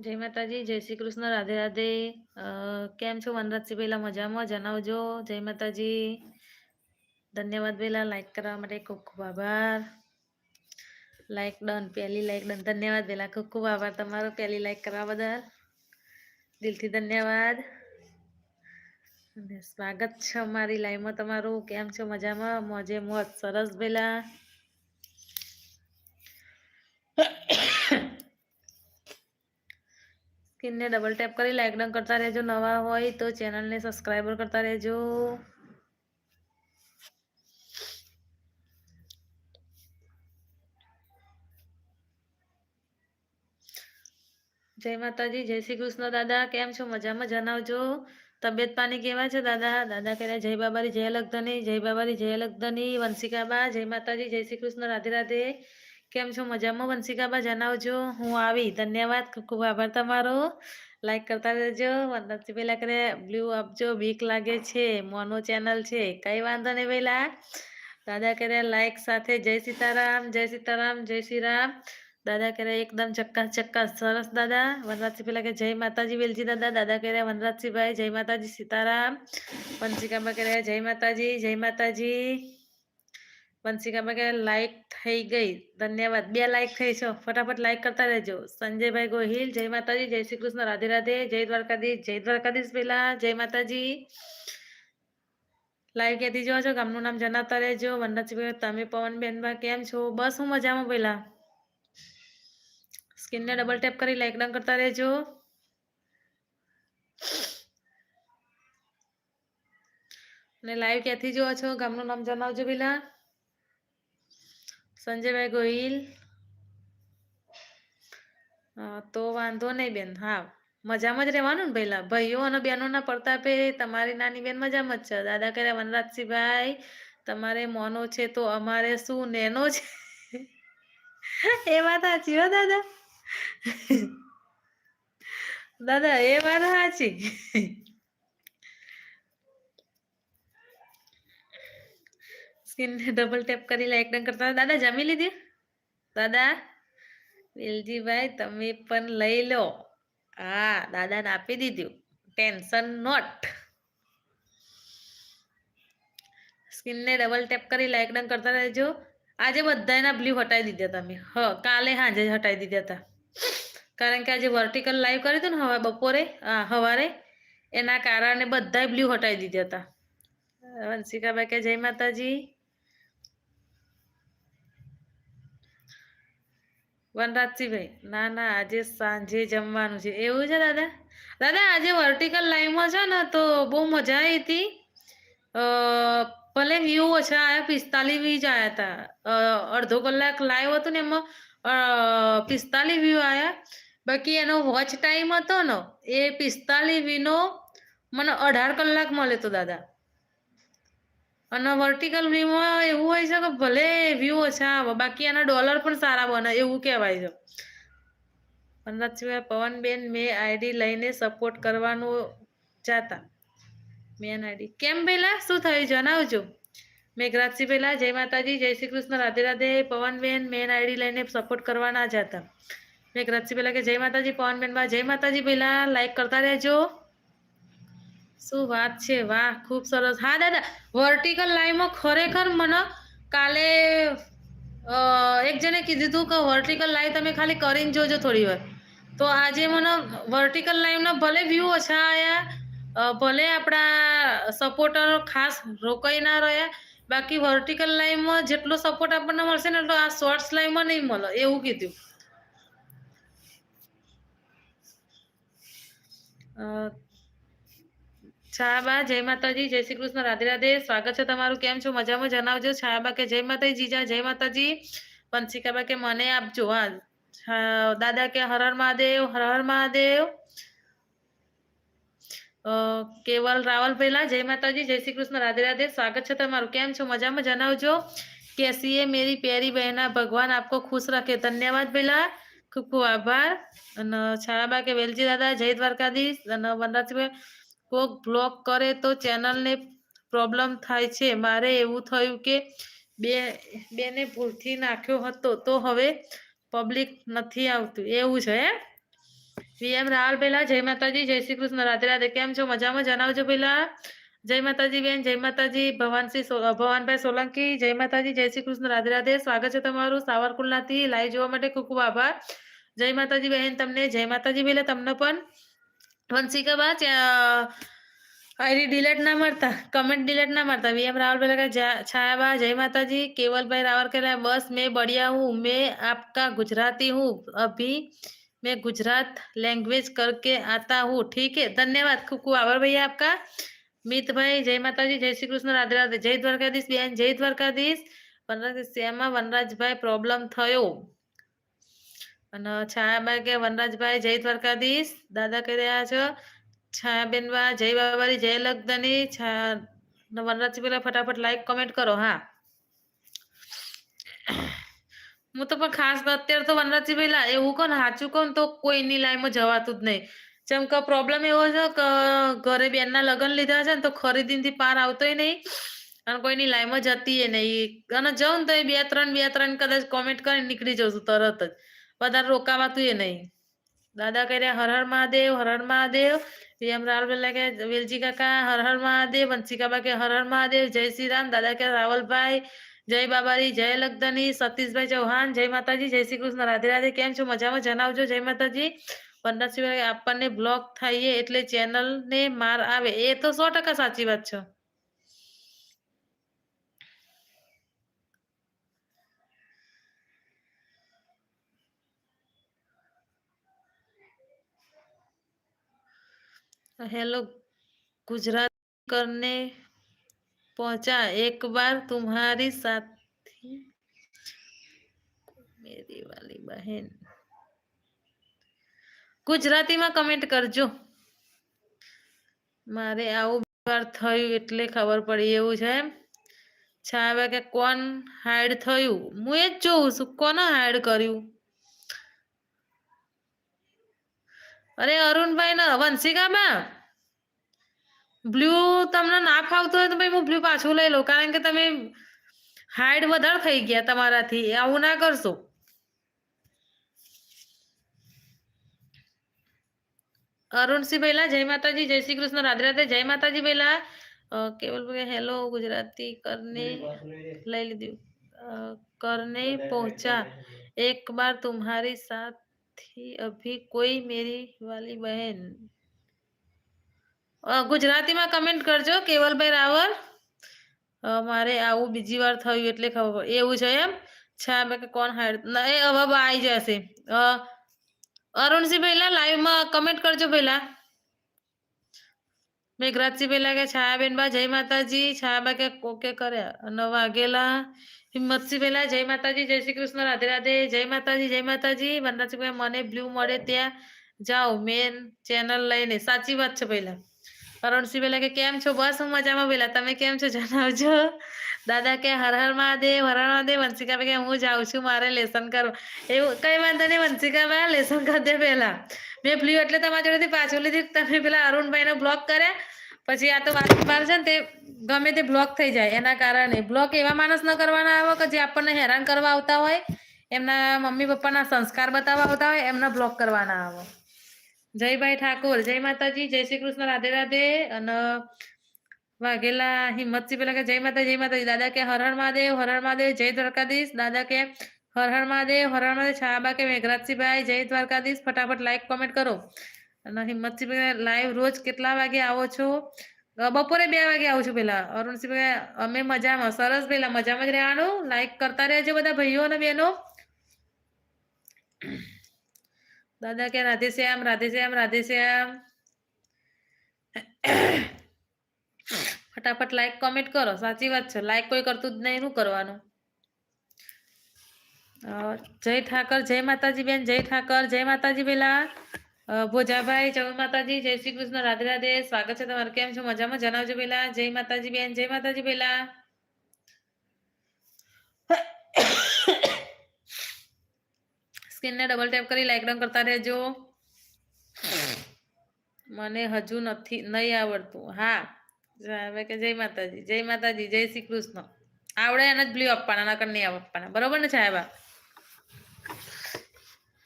જય માતાજી, જય શ્રી કૃષ્ણ, રાધે રાધે. કેમ છો? વનરાજસિંહ પહેલા મજામાં? જણાવજો. જય માતાજી. ધન્યવાદ પહેલા. લાઈક કરવા માટે ખૂબ ખૂબ આભાર. Like done. પહેલી લાઈક ડન. ધન્યવાદ પહેલા. ખૂબ ખૂબ આભાર તમારો. પહેલી લાઈક કરવા બદલ. દિલથી ધન્યવાદ. સ્વાગત છે અમારી લાઈવમાં તમારું. કેમ છો? મજામાં? મોજે મોજ. સરસ પહેલા. સ્ક્રીનને ડબલ ટેપ કરી લાઈક ડન કરતા રહેજો. નવા હોય તો ચેનલને સબસ્ક્રાઈબર કરતા રહેજો. જય માતાજી, જય શ્રી કૃષ્ણ દાદા. કેમ છો? મજામાં? જણાવજો. તબિયત પાણી કેવા છે દાદા? દાદા કહે જય બાબારી, જય લગ્ધની જય બાબારી, જય લગ્ધની વંશિકાબા, જય માતાજી, જય શ્રી કૃષ્ણ, રાધે રાધે. કેમ છો? મજામાં? વંશિકાબા જણાવજો હું આવી. ધન્યવાદ. ખૂબ ખૂબ આભાર તમારો. લાઈક કરતા રહેજો. વંદનથી પહેલા કરે બ્લુ આપજો. બીક લાગે છે. મોનો ચેનલ છે. કઈ વાંધો નહીં પહેલા. દાદા કરે લાઈક સાથે. જય સીતારામ. જય સીતારામ. જય શ્રી રામ દાદા કરે, એકદમ ચક્કા ચક્કા સરસ દાદા. વનરાજસિંહ પેલા કે, જય માતાજી વેલજી દાદા. દાદા કહે વનરાજસિંહભાઈ જય માતાજી સીતારામ. વંશિકાબા કર્યા જય માતાજી જય માતાજી. વંશિકાબા કહે લાઈક થઈ ગઈ. ધન્યવાદ. બે લાઈક થઈ છો. ફટાફટ લાઈક કરતા રહેજો. સંજયભાઈ ગોહિલ, જય માતાજી, જય શ્રી કૃષ્ણ, રાધે રાધે, જય દ્વારકાધીશ જય દ્વારકાધીશ પેલા, જય માતાજી. લાઈવ ક્યાંથી જોવા છો? ગામનું નામ જણાવતા રહેજો. વનરાજસિંહ તમે પવનબેનબા કેમ છો? બસ હું મજામાં પેલા. સ્ક્રીનને ડબલ ટેપ કરી લાઈક ડન કરતા રહેજો. અને લાઈવ ક્યાંથી જોવા છો? ગામનું નામ જણાવજો પેલા. સંજયભાઈ ગોહિલ. તો વાંધો નહીં બેન, હા. મજામાં જ રહેવાનું ને પહેલા? ભાઈઓ અને બહેનોના પ્રતાપે તમારી નાની બેન મજામાં જ છે? દાદા કર્યા વનરાજસિંહભાઈ, તમારે મોનો છે તો અમારે શું? નેનો છે? એ વાત સાચી હો, દાદા. દાદા, એ વાત સાચી. સ્કીનને ડબલ ટેપ કરી લાઈક ડન કરતા દાદા, જમી લીધી? દાદા? વેલજીભાઈ, તમે પણ લઈ લો. હા, દાદાને આપી દીધું. Tension not. સ્કીનને ડબલ ટેપ કરી લાઈક ડન કરતા રહેજો. આજે બધાના બ્લુ હટાવી દીધા તમે હ, કાલે સાંજે જ હટાવી દીધા હતા. કારણ કે આજે વર્ટિકલ લાઈવ કર્યું હતું ને હવે બપોરે, હા સવારે એના કારણે બધાય બ્લ્યુ હટાવી દીધા હતા. વંશિકાભાઈ કે જય માતાજી. વનરાજસિંહભાઈ, ના ના, આજે સાંજે જમવાનું છે. એવું છે દાદા? દાદા, આજે વર્ટિકલ લાઈવમાં છે ને, તો બહુ મજા આવી હતી. ભલે વ્યૂ ઓછા આવ્યા પિસ્તાલીસ વ્યૂ જ આવ્યા હતા. અડધો કલાક લાઈવ હતું ને, એમાં પિસ્તાલીસ વ્યૂ આવ્યા બાકી એનો વોચ ટાઈમ હતો ને, એ પિસ્તાલીસ વ્યૂનો મને અઢાર કલાક મળે તો દાદા. અને વર્ટિકલ વ્યૂમાં એવું હોય છે કે ભલે વ્યૂ ઓછા આવે, બાકી એના ડોલર પણ સારા બને, એવું કહેવાય છે. વનરાજસિંહ પવનબેન મેં આઈડી લઈને સપોર્ટ કરવાનું જાતા મેન આઈડી કેમ પેલા? શું થયું જણાવજો. મેઘરાજસિંહ પહેલાં જય માતાજી, જય શ્રી કૃષ્ણ, રાધે રાધે, પવનબેન મેન આઈડી લઈને સપોર્ટ કરવાના જતા મેઘરાજસિંહ પહેલાં કે જય માતાજી, પવનબેનમાં જય માતાજી પહેલાં લાઈક કરતા રહેજો. શું વાત છે? વાહ ખૂબ સરસ. હા દાદા વર્ટિકલ લાઈનમાં ખરેખર મને કાલે એક જણે કીધું હતું કે વર્ટિકલ લાઈવ તમે ખાલી કરીને જોજો થોડી વાર. તો આજે મને વર્ટિકલ લાઈવના ભલે વ્યૂ ઓછા આવ્યા ભલે આપણા સપોર્ટરો ખાસ રોકાઈ ના રહ્યા બાકી વર્ટિકલ લાઈવમાં જેટલો સપોર્ટ આપણને મળશે ને એટલો આ શોર્ટ્સ લાઈવમાં નહીં મળે એવું કીધું. અ, છાયાબા જય માતાજી, જય શ્રી કૃષ્ણ, રાધે રાધે. સ્વાગત છે તમારું. કેમ છો? મજામાં જણાવજો. છાયાબા કે જય માતાજી જીજા જય માતાજી. પંચિકાબા કે મને આપજો હા. દાદા કે હર હર મહાદેવ, હર હર મહાદેવ. કેવલ રાવલ પહેલા, જય માતાજી, જય શ્રી કૃષ્ણ, રાધે રાધે. સ્વાગત છે તમારું. કેમ છો? મજામાં જણાવજો કેસી એ મેરી પ્યારી બહેના, ભગવાન આપકો ખુશ રાખે. ધન્યવાદ પહેલા. ખૂબ ખૂબ આભાર. અને છાયાબા કે વેલજી દાદા, જય દ્વારકાધીશ. અને વનરાજભાઈ કોક બ્લોક કરે તો ચેનલને પ્રોબ્લેમ થાય છે. મારે એવું થયું કે બે, બેને ભૂલથી નાખ્યો હતો તો હવે પબ્લિક નથી આવતું. એવું છે, એમ? વીએમ રાવલ પેલા જય માતાજી, જય શ્રી કૃષ્ણ, રાધે રાધે. કેમ છો? મજામાં? જણાવજો પહેલા જય માતાજી બેન, જય માતાજી. ભવાનસિંહ ભવાનભાઈ સોલંકી, જય માતાજી, જય શ્રી કૃષ્ણ, રાધે રાધે. સ્વાગત છે તમારું સાવરકુલનાથી લાઈવ જોવા માટે ખૂબ ખૂબ આભાર. જય માતાજી બહેન તમને, જય માતાજી પહેલા તમને પણ वंशी का बात आईडी डिलीट ना मरता कमेंट डिलीट ना मरता। वीएम रावल भाई का छाया बा, जय माता जी केवल भाई रावल कह रहा बस मैं बढ़िया हूँ, मैं आपका गुजराती हूँ, अभी मैं गुजरात लैंग्वेज करके आता हूँ, ठीक है? धन्यवाद, खूब खूब आभार भैया आपका। मित भाई, जय माता जी जय श्री कृष्ण, राधे राधे, जय द्वारकाधीश, बहन, जय द्वारकाधीश। वनराज श्यामा वनराज भाई प्रॉब्लम थोड़ा અને છાયાબાઈ કે વનરાજભાઈ, જય દ્વારકાધીશ, દાદા કહી રહ્યા છો. છાયાબેન બા જય બાબારી, જય લગધની છાયા વનરાજ પેલા ફટાફટ લાઈક કોમેન્ટ કરો, હા. હું તો પણ ખાસ અત્યારે તો વનરાજી પેલા એવું કહો ને, સાચું કહું તો કોઈની લાઈનમાં જવાતું જ નહીં. જેમ કે પ્રોબ્લેમ એવો છે કે ઘરે બેનના લગ્ન લીધા છે ને, તો ખરીદીથી પાર આવતોય નહીં. અને કોઈની લાઈનમાં જતીય નહીં. અને જાઉં ને તો એ બે ત્રણ બે ત્રણ કદાચ કોમેન્ટ કરીને નીકળી જાઉં છું તરત જ. વધારે રોકાવાતું એ નહીં. દાદા કર્યા, હર હર મહાદેવ, હર હર મહાદેવ. રાવલ બોલ્યા કે, વેલજી કાકા, હર હર મહાદેવ. વંશિકાબા કે, હર હર મહાદેવ, જય શ્રી રામ. દાદા કે, રાવલભાઈ, જય બાબારી જય લગધની સતીશભાઈ ચૌહાણ, જય માતાજી, જય શ્રી કૃષ્ણ, રાધે રાધે, કેમ છો? મજામાં? જણાવજો, જય માતાજી. પંદરસિંહ આપણને બ્લોક થઈએ એટલે ચેનલ ને માર આવે. એ તો સો ટકા સાચી વાત છે. हेलो गुजरात करने पहुंचा एक बार तुम्हारी साथी मेरी वाली बहन ગુજરાતીમાં કમેન્ટ કરજો મારે આવું બે વાર થયું એટલે ખબર પડી એવું છે એમ છાવે કે કોણ હાઈડ થયું હું એ જ જોઉં છું કોને હાઈડ કર્યું અરે અરુણભાઈ ને વંશિકામાં બ્લુ તમને ના ફાવતું હોય તો ભાઈ હું બ્લુ પાછું લઈ લઉં. કારણ કે તમે હાઈડ વધારે થઈ ગયા તમારાથી. આવું ના કરશો. અરુણસિંહ પહેલા જય માતાજી, જય શ્રી કૃષ્ણ. રાધે રાધે. જય માતાજી પહેલા કેવલ હેલો ગુજરાતી કરને લઈ લીધું. કરને પહોંચા. એક બાર તુમ્હારી સાથ थी अभी कोई मेरी वाली बहन અ, ગુજરાતીમાં કમેન્ટ કરજો કેવલભાઈ રાવલ અ, મારે આવું બીજી વાર થયું એટલે ખબર પડે. એવું છે એમ છા મેં કે કોણ હાડ ના એ હવે આવી જશે અ, અરુણસિંહ પહેલા લાઈવમાં કમેન્ટ કરજો પહેલા મેઘરાજસિંહ પહેલા કે, છાયાબેન બા, જય માતાજી. છાયાબા કે, ઓકે કર્યા અને વાઘેલા હિંમતસિંહ પહેલા જય માતાજી, જય શ્રી કૃષ્ણ, રાધે રાધે. જય માતાજી જય માતાજી. વનરાજસિંહ ભાઈ મને બ્લુ મળે ત્યાં જાઓ. મેન ચેનલ લઈને. સાચી વાત છે પહેલા. અરુણસિંહ પહેલા કે કેમ છો? બસ હું મજામાં. પહેલા તમે કેમ છો? જણાવજો. દાદા કે હર હર મહાદેવ, હર હર મહાદેવ. વંશિકા કે હું જાઉં છું, મારે લેસન કરવું. એવું કઈ વાંધો નહીં, વંશિકા લેસન કરી દે પહેલા. મેં બ્લુ એટલે તમારી જોડેથી પાછું લીધી. તમે પેલા અરુણભાઈને બ્લોક કર્યા. પછી આ તો વારંવાર છે ને તે ગમે તે બ્લોક થઈ જાય, એના કારણે. બ્લોક એવા માણસ ન કરવાના આવે કે જે આપણને હેરાન કરવા આવતા હોય, એમના મમ્મી પપ્પાના સંસ્કાર બતાવવા આવતા હોય, એમના બ્લોક કરવાના આવે. જયભાઈ ઠાકોર, જય માતાજી, જય શ્રી કૃષ્ણ, રાધે રાધે. અને વાઘેલા હિંમતસિંહ પેલા કે જય માતા જય માતાજી. દાદા કે હર હર મહાદેવ, હર હર મહાદેવ, જય દ્વારકાધીશ. દાદા કે હર હર મહાદેવ, હર હર મહાદેવ, છાબા કે મેઘરાજસિંહભાઈ, જય દ્વારકાધીશ. ફટાફટ લાઈક કોમેન્ટ કરો. અને હિંમતસિંહ લાઈવ રોજ કેટલા વાગે આવો છો? બપોરે બે વાગે આવું છું પેલા. અરુણસિંહ અમે મજામાં. સરસ પેલા, મજામાં જ રહેવાનું. લાઈક કરતા રહેજો બધા ભાઈઓ અને બહેનો. દાદા કે રાધે શ્યામ રાધે શ્યામ રાધે શ્યામ. ફટાફટ લાઈક કોમેન્ટ કરો. સાચી વાત છે. લાઈક કોઈ કરતું જ નહીં. શું કરવાનું? જય ઠાકર, જય માતાજી બેન જય ઠાકર, જય માતાજી પેલા. ભોજાભાઈ જય માતાજી, જય શ્રી કૃષ્ણ, રાધે રાધે. સ્વાગત છે તમારું. કેમ છો? મજામાં? જણાવજો પેલા. જય માતાજી બેન જય માતાજી પેલા. સ્ક્રીનને ડબલ ટેપ કરી લાઈક ડન કરતા રહેજો. મને હજુ નથી, નહીં આવડતું. હા હવે કે જય માતાજી જય માતાજી, જય શ્રી કૃષ્ણ. આવડે એને જ બ્લ્યુ આપવાના, નકર નહીં આપવાના. બરોબર ને સાહેબા?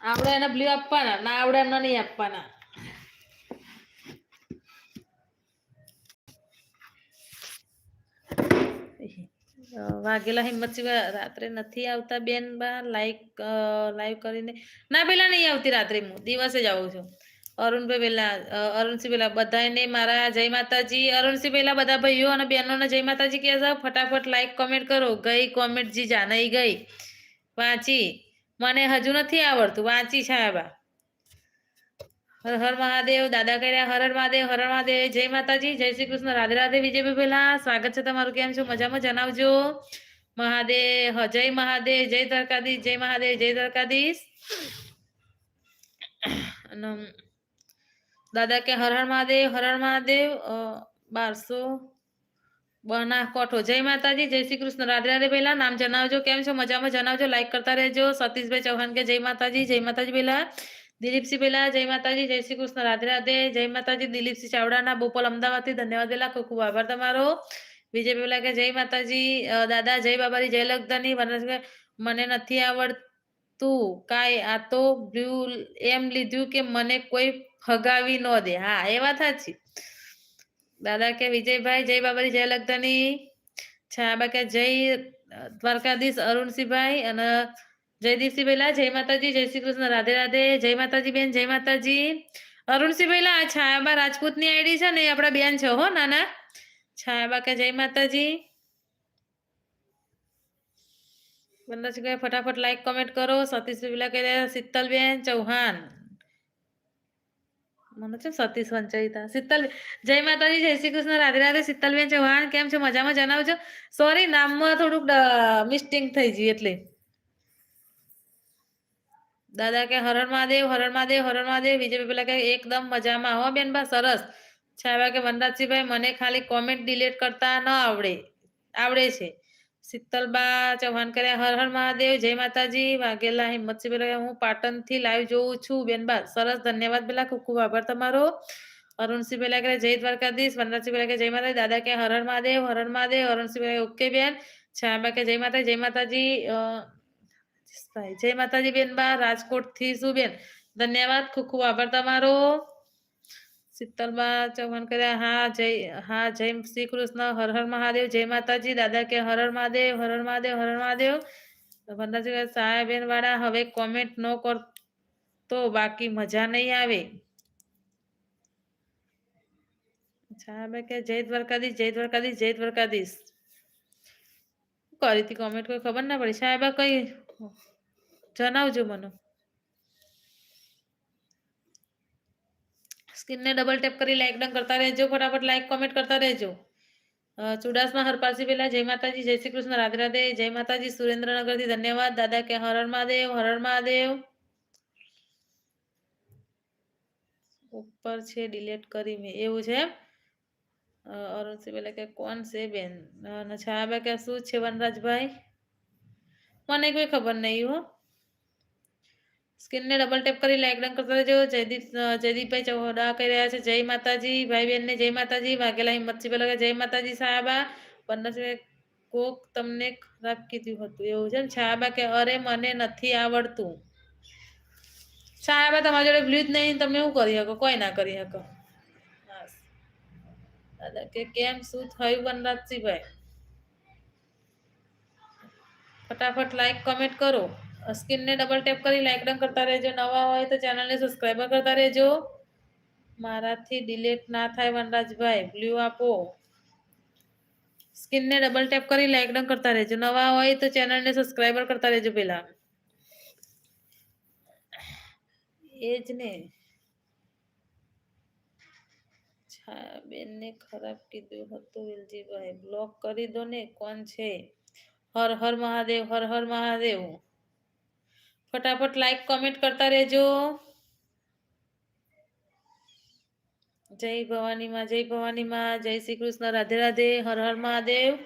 આવડે એને બ્લ્યુ આપવાના, ના આવડે એમને નહીં આપવાના. વાઘેલા હિંમતસિંહ રાત્રે નથી આવતા બેન બા. લાઈક લાઈવ કરીને. ના, પેલા નહીં આવતી રાત્રે હું. દિવસે જ આવું છું. અરુણભાઈ પેલા અરુણસિંહ પેલા બધાને મારા જય માતાજી. અરુણસિંહ પેલા બધા ભાઈઓ અને બહેનોને જય માતાજી કહે છે. ફટાફટ લાઈક કોમેન્ટ કરો. ગઈ કોમેન્ટ જી જાનાઈ ગઈ. વાંચી. મને હજુ નથી આવડતું. વાંચી સાહેબા હર હર મહાદેવ દાદા કર્યા હર હર મહાદેવ હર હર મહાદેવ જય માતાજી જય શ્રી કૃષ્ણ રાધે રાધે વિજયભાઈ પહેલા સ્વાગત છે તમારું કેમ છો? મજામાં? જણાવજો. મહાદેવ હ, જય મહાદેવ જય દ્વારકાધીશ જય મહાદેવ જય દ્વારકાધીશ. અને દાદા કે હર હર મહાદેવ હર હર મહાદેવ અ, બારસો બનાસકોઠો જય માતાજી જય શ્રી કૃષ્ણ રાધે રાધે પહેલા નામ જણાવજો કેમ છો? મજામાં? જણાવજો લાઈક કરતા રહેજો. સતીશભાઈ ચૌહાણ કે જય માતાજી જય માતાજી પહેલા દિલીપસિંહ પહેલા જય માતાજી, જય શ્રી કૃષ્ણ, રાધે રાધે, જય માતાજી દિલીપસિંહ ચાવડાના બોપલ અમદાવાદથી ધન્યવાદ પહેલા ખૂબ ખૂબ આભાર તમારો. વિજય પહેલા કે જય માતાજી દાદા, જય બાબારી જય લગધાની, મને નથી આવડતું કાંઈ આ તો બ્લુ એમ લીધું કે મને કોઈ ફગાવી ન દે. હા, એ વાત સાચી. દાદા કે વિજયભાઈ, જય બાબારી જય છા છાબા કે જય દ્વારકાધીશ અરુણસિંહભાઈ અને જયદીપસિંહ પહેલા જય માતાજી, જય શ્રી કૃષ્ણ, રાધે રાધે, જય માતાજી બેન, જય માતાજી. અરુણસિંહ પહેલા આ છાયાબા રાજપૂતની આઈડી છે ને આપણા બેન છે હો, નાના. છાયાબા કે જય માતાજી. વનરાજ કે ફટાફટ લાઈક કોમેન્ટ કરો. સતીશ પહેલા કે શીતલબેન ચૌહાણ. મને છે સતીશ વંચાઈતા શીતલ, જય માતાજી, જય શ્રી કૃષ્ણ, રાધે રાધે, શીતલબેન ચૌહાણ, કેમ છો? મજામાં જણાવજો. સોરી નામમાં થોડુંક મિસ્ટેક થઈ ગઈ એટલે. દાદા કે હરણ મહાદેવ હરણ મહાદેવ હરણ મહાદેવ, બીજે પેલા કે એકદમ મજામાં. હો બેન બા, સરસ. છાયા કે વનરાજસિંહભાઈ, મને ખાલી કોમેન્ટ ડિલીટ કરતા ન આવડે. આવડે છે. શીતલબા ચૌહાણ કર્યા, હર હર મહાદેવ, જય માતાજી. વાઘેલા હિંમતસિંહ પેલા હું હું પાટણથી લાઈવ જોઉં છું. બેનબા સરસ. ધન્યવાદ પેલા ખૂબ ખૂબ આભાર તમારો. અરુણસિંહ પેલા કે જય દ્વારકાધીશ. વનરાજસિંહ પેલા કે જય માતાજી. દાદા કે, હર હર મહાદેવ, હર હર મહાદેવ. અરુણસિંહ પેલા ઓકે બેન. છાયાબા કે, જય માતા જય માતાજી. જય માતાજી બેન, બા રાજકોટથી શું બેન? ધન્યવાદ, ખૂબ ખૂબ આભાર તમારો. શીતલબા ચૌહાણ કર્યા, હા, જય હા, જય શ્રી કૃષ્ણ હર હર મહાદેવ, જય માતાજી, દાદા કે હર હર મહાદેવ, હર હર મહાદેવ, હર હર મહાદેવ. વંદાજી સાહેબેન વાળા હવે કોમેન્ટ ન કરતો બાકી મજા નહીં આવે. સાહેબે કે જય દ્વારકાધીશ જય દ્વારકાધીશ જય દ્વારકાધીશ. કરી હતી કોમેન્ટ? કોઈ ખબર ના પડી. સાહેબા કઈ જણાવજો મને. સ્ક્રીનને ડબલ ટેપ કરી લાઈક ડન કરતા રહેજો, ફટાફટ લાઈક કોમેન્ટ કરતા રહેજો. ચુડાસમા હરપાલસી પેલા જય માતાજી, જય શ્રી કૃષ્ણ, રાધે રાધે, જય માતાજી, સુરેન્દ્રનગરથી ધન્યવાદ, દાદા કે હર હર મહાદેવ હર હર મહાદેવ. ઉપર છે ડિલેટ કરી મેં, એવું છે અરુણસિંહ પેલા કે, કોણ છે બેન? છાયાબા કે, શું છે વનરાજભાઈ? મને કોઈ ખબર નહીં હો. સ્ક્રીનને ડબલ ટેપ કરી લાઈક ડન કરતા રહેજો. જયદીપ જયદીપભાઈ ચૌડા કહી રહ્યા છે. જય માતાજી, ભાઈ બહેનને જય માતાજી. વાઘેલા હિંમતસિંહ કે જય માતાજી સાહેબા પંદરસિંહ કોક તમને ખરાબ કીધું હતું. એવું છે ને? સાહેબા કે, અરે, મને નથી આવડતું. સાહેબા તમારી જોડે ભૂલ્યું જ નહીં. તમે શું કરી શકો? કોઈ ના કરી શકો. દાદા કે, કેમ? શું થયું વનરાજસિંહભાઈ? ફટાફટ લાઈક કમેન્ટ કરો. સ્કિનને ડબલ ટેપ કરી લાઈક ડન કરતા રહેજો. નવા હોય તો ચેનલને સબસ્ક્રાઈબર કરતા રહેજો. મારાથી ડિલેટ ના થાય વનરાજભાઈ બ્લુ આપો. સ્કિનને ડબલ ટેપ કરી લાઈક ડન કરતા રહેજો. નવા હોય તો ચેનલને સબસ્ક્રાઈબર કરતા રહેજો પહેલાં એ જ ને. બેનને ખરાબ કીધું હતું વિલજીભાઈ. બ્લોક કરી દો ને, કોણ છે? હર હર મહાદેવ, હર હર મહાદેવ. ફટાફટ લાઈક કોમેન્ટ કરતા રહેજો. જય ભવાની માં જય ભવાની માં જય શ્રી કૃષ્ણ. રાધે રાધે. હર હર મહાદેવ.